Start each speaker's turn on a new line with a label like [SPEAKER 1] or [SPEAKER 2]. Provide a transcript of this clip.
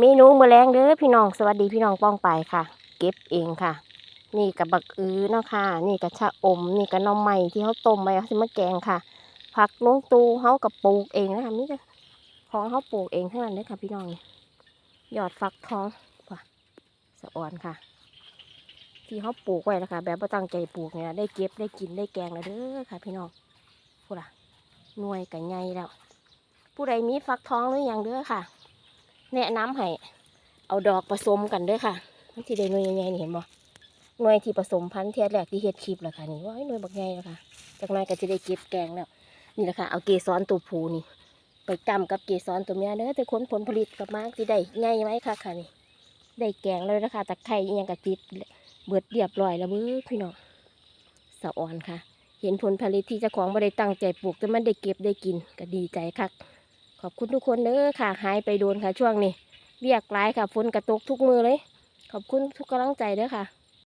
[SPEAKER 1] เมนูมื้อแรงเด้อพี่น้องสวัสดีพี่น้องป้องไปค่ะ เก็บเองค่ะ นี่กับบักอื้อเนาะค่ะ นี่กับชะอม นี่กับน่อไม้ที่เขาต้มไว้เขาสิมาแกงค่ะ ผักลงตูเขากับปลูกเองนะคะมีแต่ของเขาปลูกเองทั้งนั้นเลยค่ะ พี่น้องนี่ยอดฟักทองว่ะสะอ่อนค่ะ ที่เขาปลูกไว้นะคะแบบว่าตั้งใจปลูกเนี่ยได้เก็บได้กินได้แกงแล้วเด้อค่ะ พี่น้องพูดละหน่วยกับไงแล้ว ผู้ใดมีฟักทองหรืออยังเด้อค่ะ แนะนำให้เอาดอกผสมกันด้อค่ะมันที่ได้หน่วยใหญ่ๆนี่เห็นบ่หน่วยที่ผสมพันธุ์เทียแรกที่เฮ็ดคลิปแล้วค่ะนี่ว่าหน่วยบักใหญ่แล้วค่ะจากนั้นก็จะได้เก็บแกงแล้วนี่แหละค่ะเอาเกสรตัวผูนี่ ไปจำกับเกสรตัวเมียเด้อแต่คนผลผลิตกับมากที่ได้ง่ายไหมค่ะค่ะนี่ได้แกงเลยนะคะตะไคร้ยังกะติดเบิดเรียบร้อยแล้วเบ้อพี่น้องสะอ่อนค่ะ เห็นผลผลิตที่เจ้าของไม่ได้ตั้งใจปลูกแต่มันได้เก็บได้กินก็ดีใจค่ะ ขอบคุณทุกคนเด้อค่ะหายไปโดนค่ะช่วงนี้เบียกร้ายค่ะฝนกระตกทุกมือเลย ขอบคุณทุกกำลังใจเด้อค่ะ